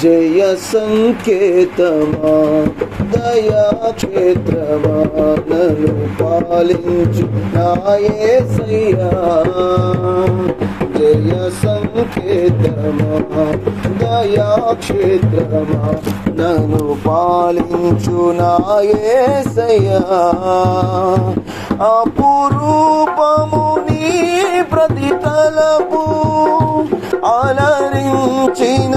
జయ సంకేతమా దయా క్షేత్రమా నన్ను పాలించు నాయసయ్యా జయ సంకేతమా దయా క్షేత్రమా నన్ను పాలించు నాయే సయ్యా అపురూపము నీ ప్రతి తలపు అలరించిన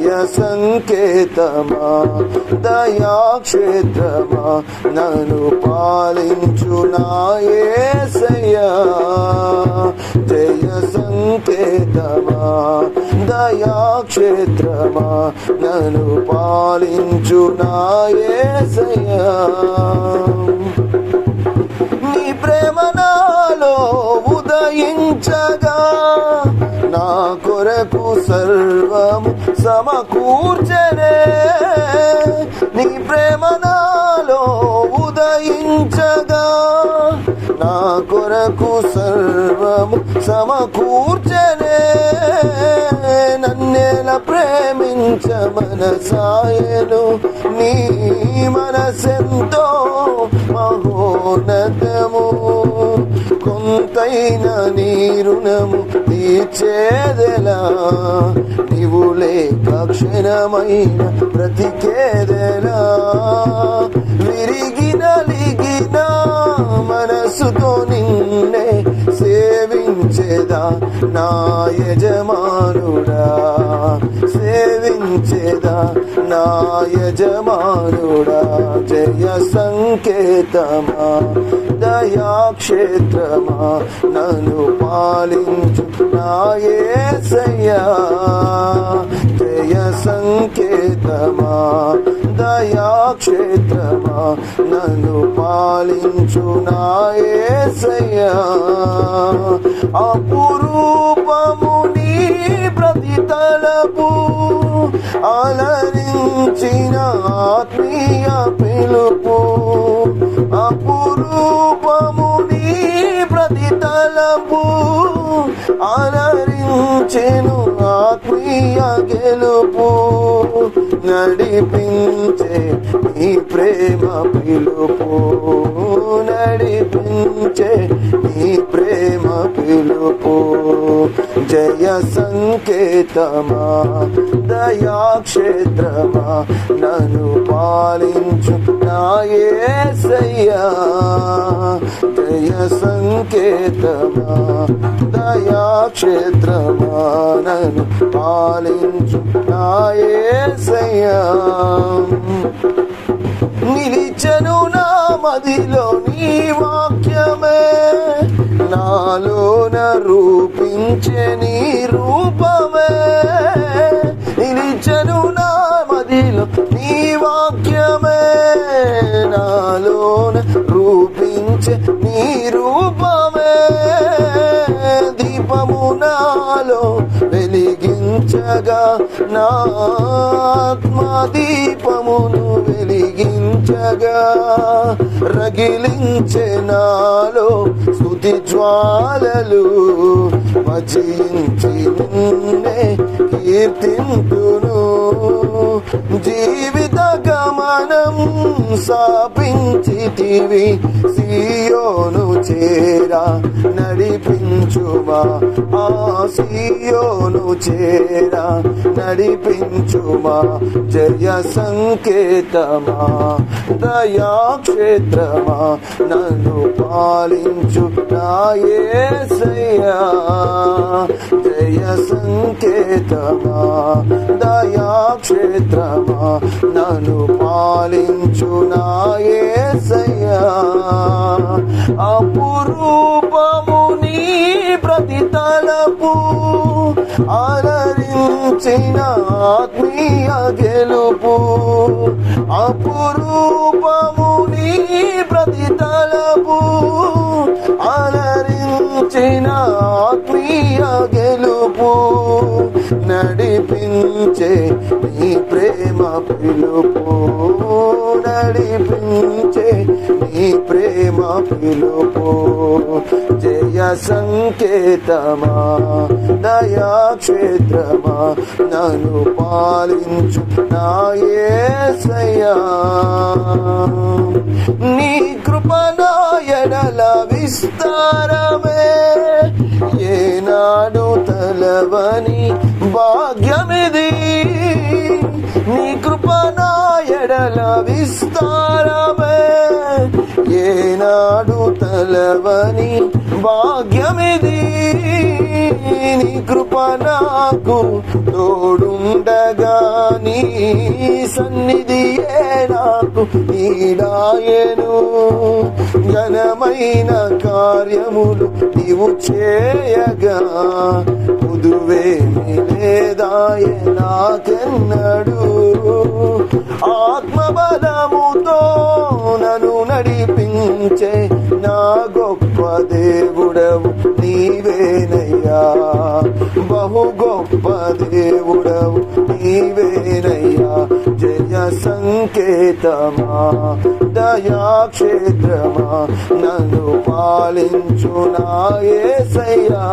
దయ సంకేతమా దయాక్షేత్రమా నన్ను పాలించు నాయసయ్యా జయ సంకేతమా దయాక్షేత్రమా నన్ను పాలించు నాయసయ్యా సమకూర్చనే. నీ ప్రేమ నాలో ఉదయించగా. నా కొరకు సర్వము సమకూర్చనే. నన్నేల ప్రేమించ మనసాయను. నీ మనసెంతో మహోన్నతము. కొంతైన నీ రుణము తీర్చేదెలా? నీవు లేక క్షణమైన బ్రతికేదెలా విరిగిన లిగిన మనసుతో నిన్నే సేవించేదా నా యజమానుడా సేవించేదా నా యజమానుడా జయ సంకేతమా దయాక్షేత్రమా నన్ను పాలించు నాయసయ్యా జయ సంకేతమా దయాక్షేత్రమా? నన్ను పాలించు నాయసయ్యా అపురూపము నీ ప్రతి తలపు అలరించిన ఆత్మీయ అలరించెను ఆత్మీయ గెలుపు. నడిపించే నీ ప్రేమ పిలుపు. నడిపించే నీ ప్రేమ పిలుపు. జయ సంకేతమా దయాక్షేత్రమా నన్ను పాలించు నాయసయ్యా జయ సంకేతమా దయాక్షేత్రమా పాలించు నాయసయ్యా నిలిచను నా మదిలో నీ వాక్యమే. నాలోన రూపించే నీరు రూపించే నీ రూపమే దీపము నాలో వెలిగించగా నా ఆత్మ దీపమును వెలిగించగా రగిలించే నాలో స్థుతి జ్వాలలు భజించి నిన్నే కీర్తింతును. జీవి సాపించితివి సియోను చేరా నడిపించుమా. ఆ సియోను చేరా నడిపించుమా. జయ సంకేతమా దయాక్షేత్రమా నన్ను పాలించు నాయసయ్యా జయ సంకేతమా దయాక్షేత్రమా నన్ను పాలించు నాయసయ్యా. అపురూపము నీ ప్రతి తలపు అలరించిన ఆత్మీయ గెలుపు. అపురూపము నీ ప్రతి తలపు నడిపించే నీ ప్రేమ పిలుపు నడిపించే నీ ప్రేమ పిలుపు. జయ సంకేతమా దయా క్షేత్రమా నన్ను పాలించు నాయసయ్యా నీ కృపణాయడల విస్తారమే. నాడు తలవని భాగ్యమిది. నీ కృపనాయడల విస్తారా. ఏనాడు తలవని భాగ్యమిది. నీ కృప నాకు తోడుండగా నీ ఏ నాకు నీడాయను ఘనమైన కార్యములు నీవు చేయగా పుదువేమి లేదాయ నాకెన్నడు నీవేనయ్యా జయ సంకేతమా దయాక్షేత్రమా నన్ను పాలించు నాయసయ్యా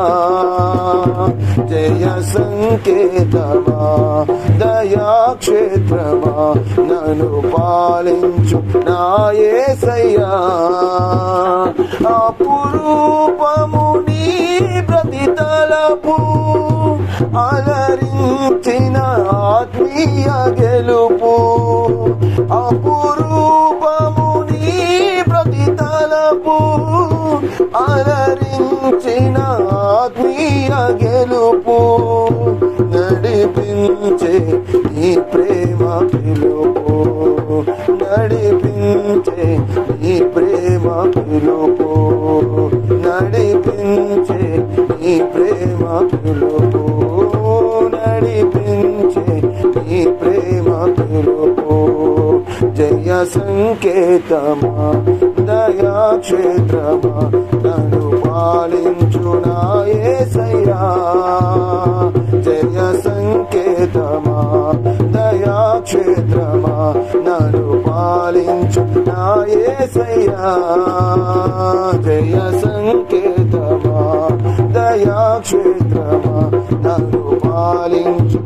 జయ సంకేతమా దయాక్షేత్రమా నన్ను పాలించు నాయసయ్యా అపురూపము నీ ప్రతి తలపు అలరించిన ఆత్మీయ గెలుపు. అపురూపము ప్రతి తలపు అలరించిన ఆత్మీయ గెలుపు. నడిపించే ఈ ప్రేమ పిలుపు నడిపించే ఈ ప్రేమ పిలుపు నడిపించే ఈ ప్రేమ పిలుపు నడిపించే నీ ప్రేమ పిలుపు జయ సంకేతమా దయా క్షేత్రమా నన్ను పాలించునాయే నాయసయ్యా జయ సంకేతమా దయా క్షేత్రమా నన్ను పాలించునాయే నాయసయ్యా జయ సంకేతమా దయా క్షేత్రమా నన్ను పాలించు